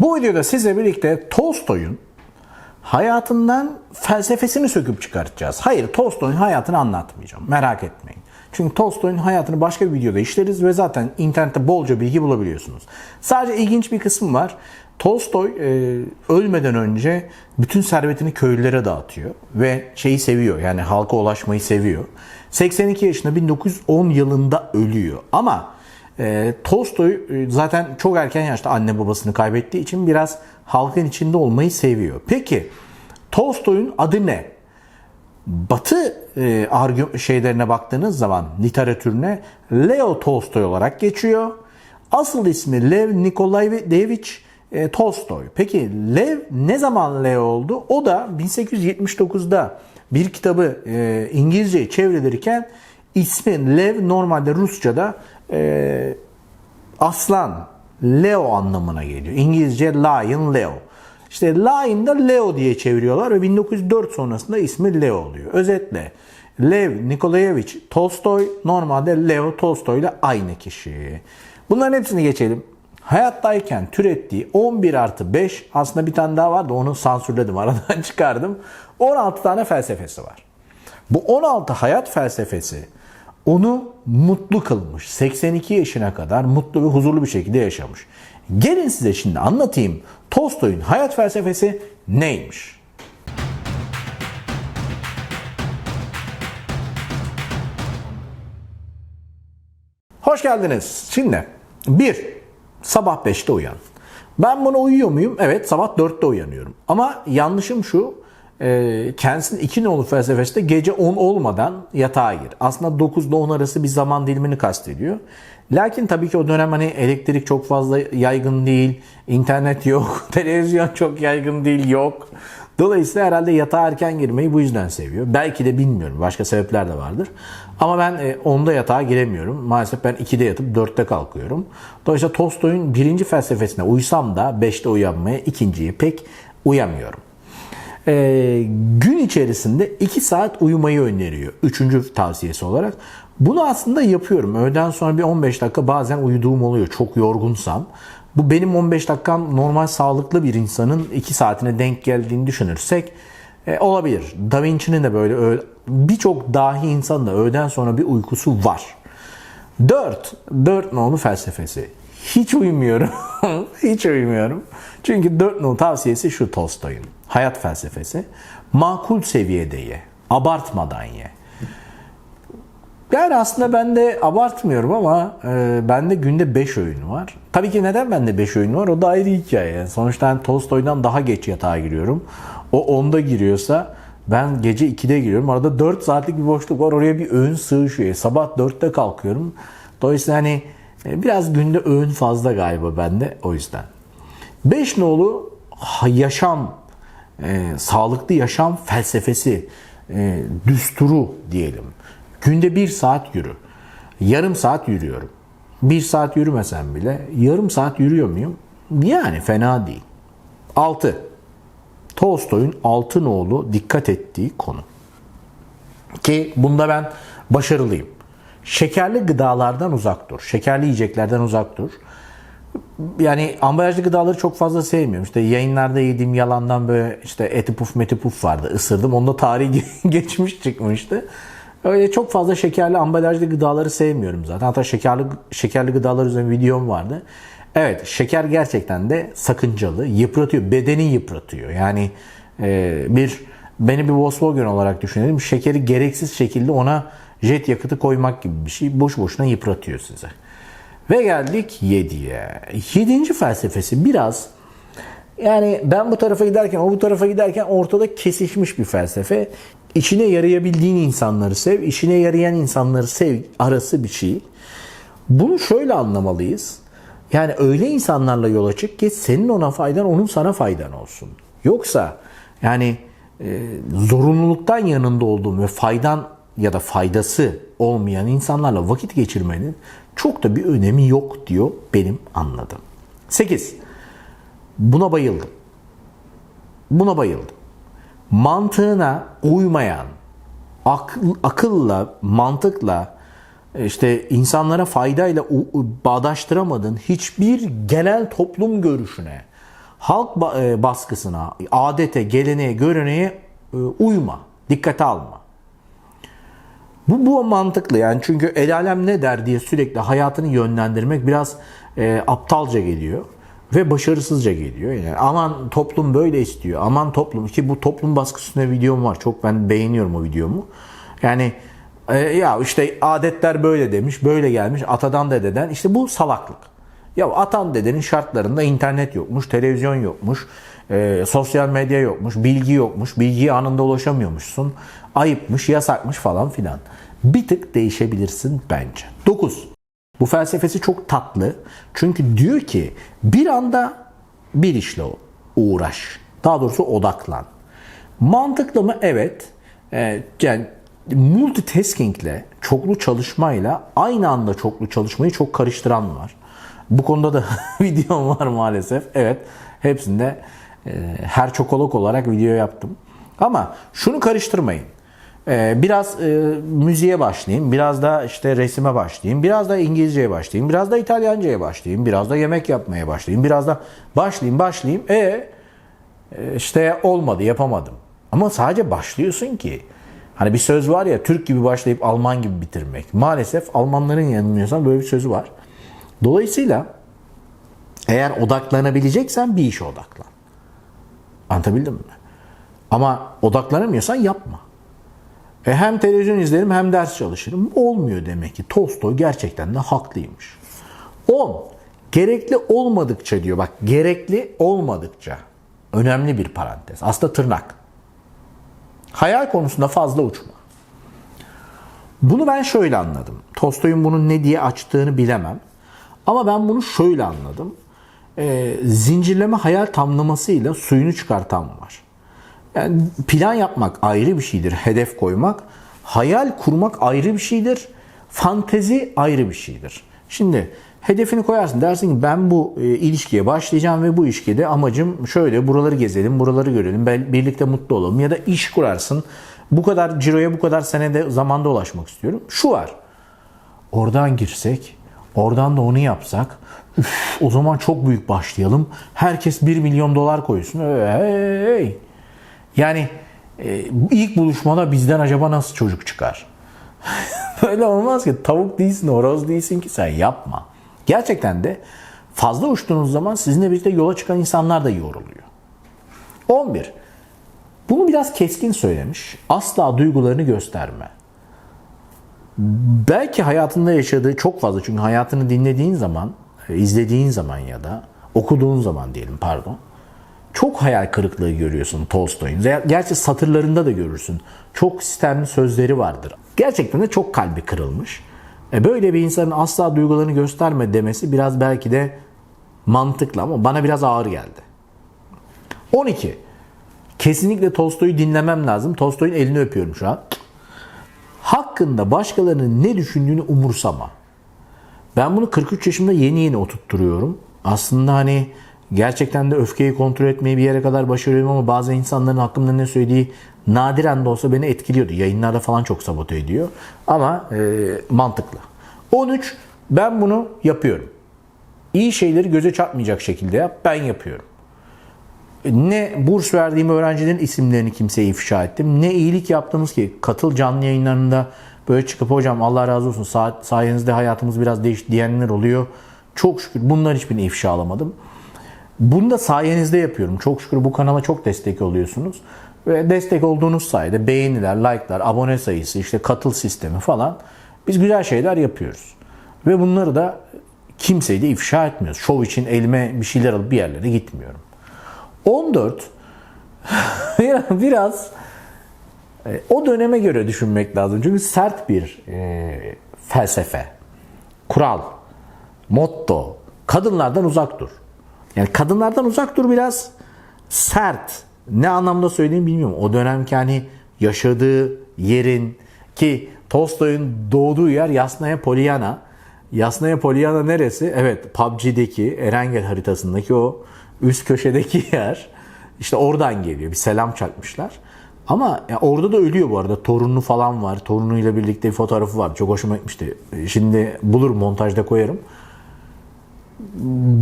Bu videoda sizle birlikte Tolstoy'un hayatından felsefesini söküp çıkartacağız. Hayır, Tolstoy'un hayatını anlatmayacağım. Merak etmeyin. Çünkü Tolstoy'un hayatını başka bir videoda işleriz ve zaten internette bolca bilgi bulabiliyorsunuz. Sadece ilginç bir kısım var. Tolstoy e, ölmeden önce bütün servetini köylülere dağıtıyor ve şeyi seviyor yani halka ulaşmayı seviyor. 82 yaşında 1910 yılında ölüyor ama e, Tolstoy zaten çok erken yaşta anne babasını kaybettiği için biraz halkın içinde olmayı seviyor. Peki Tolstoy'un adı ne? Batı e, argü şeylerine baktığınız zaman literatürüne Leo Tolstoy olarak geçiyor. Asıl ismi Lev Nikolayevich e, Tolstoy. Peki Lev ne zaman Leo oldu? O da 1879'da bir kitabı e, İngilizceye çevrilirken ismi Lev normalde Rusça'da e, aslan, Leo anlamına geliyor. İngilizce Lion, Leo. İşte Lion da Leo diye çeviriyorlar ve 1904 sonrasında ismi Leo oluyor. Özetle Lev Nikolayevich Tolstoy normalde Leo Tolstoy ile aynı kişi. Bunların hepsini geçelim. Hayattayken türettiği 11 artı 5 aslında bir tane daha vardı onu sansürledim aradan çıkardım. 16 tane felsefesi var. Bu 16 hayat felsefesi onu mutlu kılmış. 82 yaşına kadar mutlu ve huzurlu bir şekilde yaşamış. Gelin size şimdi anlatayım Tolstoy'un hayat felsefesi neymiş? Hoş geldiniz. Şimdi bir sabah 5'te uyan. Ben buna uyuyor muyum? Evet sabah 4'te uyanıyorum. Ama yanlışım şu e, kendisinin iki nolu felsefesinde gece 10 olmadan yatağa gir. Aslında 9 ile 10 arası bir zaman dilimini kastediyor. Lakin tabii ki o dönem hani elektrik çok fazla yaygın değil, internet yok, televizyon çok yaygın değil, yok. Dolayısıyla herhalde yatağa erken girmeyi bu yüzden seviyor. Belki de bilmiyorum. Başka sebepler de vardır. Ama ben e, 10'da yatağa giremiyorum. Maalesef ben 2'de yatıp 4'te kalkıyorum. Dolayısıyla Tolstoy'un birinci felsefesine uysam da 5'te uyanmaya ikinciyi pek uyamıyorum. Ee, gün içerisinde 2 saat uyumayı öneriyor. Üçüncü tavsiyesi olarak. Bunu aslında yapıyorum. Öğleden sonra bir 15 dakika bazen uyuduğum oluyor. Çok yorgunsam. Bu benim 15 dakikam normal sağlıklı bir insanın 2 saatine denk geldiğini düşünürsek e, olabilir. Da Vinci'nin de böyle birçok dahi insanın da öğleden sonra bir uykusu var. 4. 4 nolu felsefesi. Hiç uyumuyorum. Hiç uyumuyorum. Çünkü 4 nolu tavsiyesi şu Tolstoy'un. Hayat felsefesi. Makul seviyede ye. Abartmadan ye. Yani aslında ben de abartmıyorum ama e, bende günde 5 öğün var. Tabii ki neden bende 5 öğün var o da ayrı hikaye. Yani sonuçta ben Tolstoy'dan daha geç yatağa giriyorum. O 10'da giriyorsa ben gece 2'de giriyorum. Arada 4 saatlik bir boşluk var. Oraya bir öğün sığışıyor. Sabah 4'te kalkıyorum. Dolayısıyla hani biraz günde öğün fazla galiba bende o yüzden. 5 nolu yaşam, e, sağlıklı yaşam felsefesi, e, düsturu diyelim. Günde bir saat yürü. Yarım saat yürüyorum. Bir saat yürümesem bile yarım saat yürüyor muyum? Yani fena değil. 6. Tolstoy'un Altınoğlu dikkat ettiği konu. Ki bunda ben başarılıyım. Şekerli gıdalardan uzak dur. Şekerli yiyeceklerden uzak dur. Yani ambalajlı gıdaları çok fazla sevmiyorum. İşte yayınlarda yediğim yalandan böyle işte eti puf meti puf vardı. Isırdım. Onda tarihi geçmiş çıkmıştı. Öyle çok fazla şekerli ambalajlı gıdaları sevmiyorum zaten. Hatta şekerli şekerli gıdalar üzerine videom vardı. Evet şeker gerçekten de sakıncalı. Yıpratıyor. Bedeni yıpratıyor. Yani e, bir beni bir Volkswagen olarak düşünelim. Şekeri gereksiz şekilde ona jet yakıtı koymak gibi bir şey. Boş boşuna yıpratıyor size. Ve geldik 7'ye. 7. felsefesi biraz yani ben bu tarafa giderken o bu tarafa giderken ortada kesişmiş bir felsefe. İşine yarayabildiğin insanları sev, işine yarayan insanları sev arası bir şey. Bunu şöyle anlamalıyız. Yani öyle insanlarla yola çık ki senin ona faydan, onun sana faydan olsun. Yoksa yani e, zorunluluktan yanında olduğun ve faydan ya da faydası olmayan insanlarla vakit geçirmenin çok da bir önemi yok diyor benim anladığım. 8. Buna bayıldım. Buna bayıldım. Mantığına uymayan, akıl, akılla, mantıkla, işte insanlara faydayla bağdaştıramadığın hiçbir genel toplum görüşüne, halk e, baskısına, adete, geleneğe, göreneğe e, uyma, dikkate alma. Bu, bu mantıklı yani çünkü el alem ne der diye sürekli hayatını yönlendirmek biraz e, aptalca geliyor ve başarısızca geliyor. Yani aman toplum böyle istiyor. Aman toplum ki bu toplum baskısı üstüne videom var. Çok ben beğeniyorum o videomu. Yani e, ya işte adetler böyle demiş, böyle gelmiş atadan dededen. işte bu salaklık. Ya atan dedenin şartlarında internet yokmuş, televizyon yokmuş, e, sosyal medya yokmuş, bilgi yokmuş, bilgiye anında ulaşamıyormuşsun. Ayıpmış, yasakmış falan filan. Bir tık değişebilirsin bence. 9. Bu felsefesi çok tatlı. Çünkü diyor ki bir anda bir işle uğraş. Daha doğrusu odaklan. Mantıklı mı? Evet. Ee, yani multitaskingle, çoklu çalışmayla aynı anda çoklu çalışmayı çok karıştıran var. Bu konuda da videom var maalesef. Evet. Hepsinde her çokolog olarak video yaptım. Ama şunu karıştırmayın. Ee, biraz e, müziğe başlayayım, biraz da işte resime başlayayım, biraz da İngilizceye başlayayım, biraz da İtalyanca'ya başlayayım, biraz da yemek yapmaya başlayayım, biraz da başlayayım, başlayayım. E e, işte olmadı, yapamadım. Ama sadece başlıyorsun ki. Hani bir söz var ya Türk gibi başlayıp Alman gibi bitirmek. Maalesef Almanların yanılmıyorsam böyle bir sözü var. Dolayısıyla eğer odaklanabileceksen bir işe odaklan. Anlatabildim mi? Ama odaklanamıyorsan yapma. E hem televizyon izlerim hem ders çalışırım. Olmuyor demek ki. Tolstoy gerçekten de haklıymış. 10. Gerekli olmadıkça diyor. Bak gerekli olmadıkça. Önemli bir parantez. Aslında tırnak. Hayal konusunda fazla uçma. Bunu ben şöyle anladım. Tolstoy'un bunu ne diye açtığını bilemem. Ama ben bunu şöyle anladım. E, zincirleme hayal tamlamasıyla suyunu çıkartan var. Yani plan yapmak ayrı bir şeydir. Hedef koymak. Hayal kurmak ayrı bir şeydir. Fantezi ayrı bir şeydir. Şimdi hedefini koyarsın. Dersin ki ben bu e, ilişkiye başlayacağım ve bu ilişkide amacım şöyle buraları gezelim, buraları görelim, birlikte mutlu olalım. Ya da iş kurarsın. Bu kadar ciroya bu kadar senede zamanda ulaşmak istiyorum. Şu var. Oradan girsek, oradan da onu yapsak, üf, o zaman çok büyük başlayalım. Herkes 1 milyon dolar koysun. Hey, yani e, ilk buluşmada bizden acaba nasıl çocuk çıkar? Böyle olmaz ki. Tavuk değilsin, horoz değilsin ki sen yapma. Gerçekten de fazla uçtuğunuz zaman sizinle birlikte yola çıkan insanlar da yoruluyor. 11. Bunu biraz keskin söylemiş. Asla duygularını gösterme. Belki hayatında yaşadığı çok fazla çünkü hayatını dinlediğin zaman, izlediğin zaman ya da okuduğun zaman diyelim pardon çok hayal kırıklığı görüyorsun Tolstoy'un. Gerçi satırlarında da görürsün. Çok sistemli sözleri vardır. Gerçekten de çok kalbi kırılmış. E böyle bir insanın asla duygularını gösterme demesi biraz belki de mantıklı ama bana biraz ağır geldi. 12. Kesinlikle Tolstoy'u dinlemem lazım. Tolstoy'un elini öpüyorum şu an. Hakkında başkalarının ne düşündüğünü umursama. Ben bunu 43 yaşımda yeni yeni oturtturuyorum. Aslında hani Gerçekten de öfkeyi kontrol etmeyi bir yere kadar başarıyorum ama bazı insanların hakkımda ne söylediği nadiren de olsa beni etkiliyordu. Yayınlarda falan çok sabote ediyor. Ama e, mantıklı. 13. Ben bunu yapıyorum. İyi şeyleri göze çarpmayacak şekilde yap. Ben yapıyorum. Ne burs verdiğim öğrencilerin isimlerini kimseye ifşa ettim. Ne iyilik yaptığımız ki katıl canlı yayınlarında böyle çıkıp hocam Allah razı olsun sayenizde hayatımız biraz değişti diyenler oluyor. Çok şükür bunların hiçbirini ifşa alamadım. Bunu da sayenizde yapıyorum. Çok şükür bu kanala çok destek oluyorsunuz. Ve destek olduğunuz sayede beğeniler, like'lar, abone sayısı, işte katıl sistemi falan biz güzel şeyler yapıyoruz. Ve bunları da kimseyi de ifşa etmiyoruz. Şov için elime bir şeyler alıp bir yerlere gitmiyorum. 14 biraz e, o döneme göre düşünmek lazım. Çünkü sert bir e, felsefe, kural, motto, kadınlardan uzak dur. Yani kadınlardan uzak dur biraz sert. Ne anlamda söylediğimi bilmiyorum. O dönemki hani yaşadığı yerin ki Tolstoy'un doğduğu yer Yasnaya Polyana. Yasnaya Polyana neresi? Evet PUBG'deki Erengel haritasındaki o üst köşedeki yer. İşte oradan geliyor. Bir selam çakmışlar. Ama ya orada da ölüyor bu arada. Torunu falan var. Torunuyla birlikte bir fotoğrafı var. Çok hoşuma gitmişti. Şimdi bulur montajda koyarım.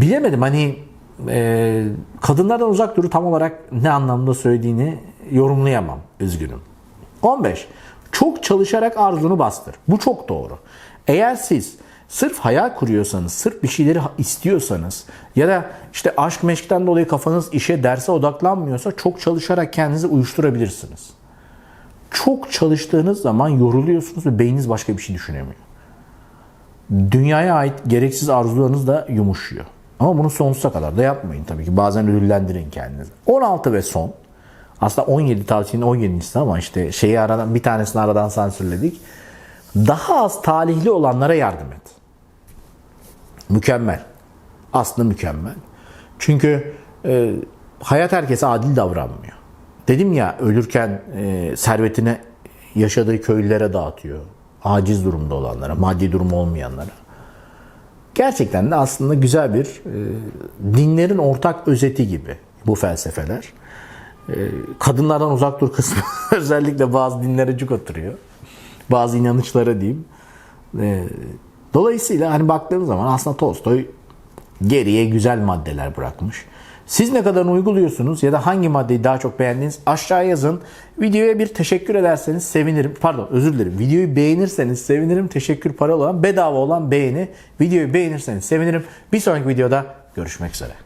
Bilemedim hani e, kadınlardan uzak duru tam olarak ne anlamda söylediğini yorumlayamam. Üzgünüm. 15. Çok çalışarak arzunu bastır. Bu çok doğru. Eğer siz sırf hayal kuruyorsanız, sırf bir şeyleri istiyorsanız ya da işte aşk meşkten dolayı kafanız işe, derse odaklanmıyorsa çok çalışarak kendinizi uyuşturabilirsiniz. Çok çalıştığınız zaman yoruluyorsunuz ve beyniniz başka bir şey düşünemiyor. Dünyaya ait gereksiz arzularınız da yumuşuyor. Ama bunu sonsuza kadar da yapmayın tabii ki. Bazen ödüllendirin kendinizi. 16 ve son. Aslında 17 tavsiyenin 17'si ama işte şeyi aradan bir tanesini aradan sansürledik. Daha az talihli olanlara yardım et. Mükemmel. Aslında mükemmel. Çünkü e, hayat herkese adil davranmıyor. Dedim ya ölürken e, servetini yaşadığı köylülere dağıtıyor. Aciz durumda olanlara, maddi durumu olmayanlara. Gerçekten de aslında güzel bir e, dinlerin ortak özeti gibi bu felsefeler. E, kadınlardan uzak dur kısmı özellikle bazı dinlere cuk oturuyor. Bazı inanışlara diyeyim. E, dolayısıyla hani baktığımız zaman aslında Tolstoy geriye güzel maddeler bırakmış. Siz ne kadar uyguluyorsunuz ya da hangi maddeyi daha çok beğendiniz aşağı yazın. Videoya bir teşekkür ederseniz sevinirim. Pardon özür dilerim. Videoyu beğenirseniz sevinirim. Teşekkür paralı olan bedava olan beğeni. Videoyu beğenirseniz sevinirim. Bir sonraki videoda görüşmek üzere.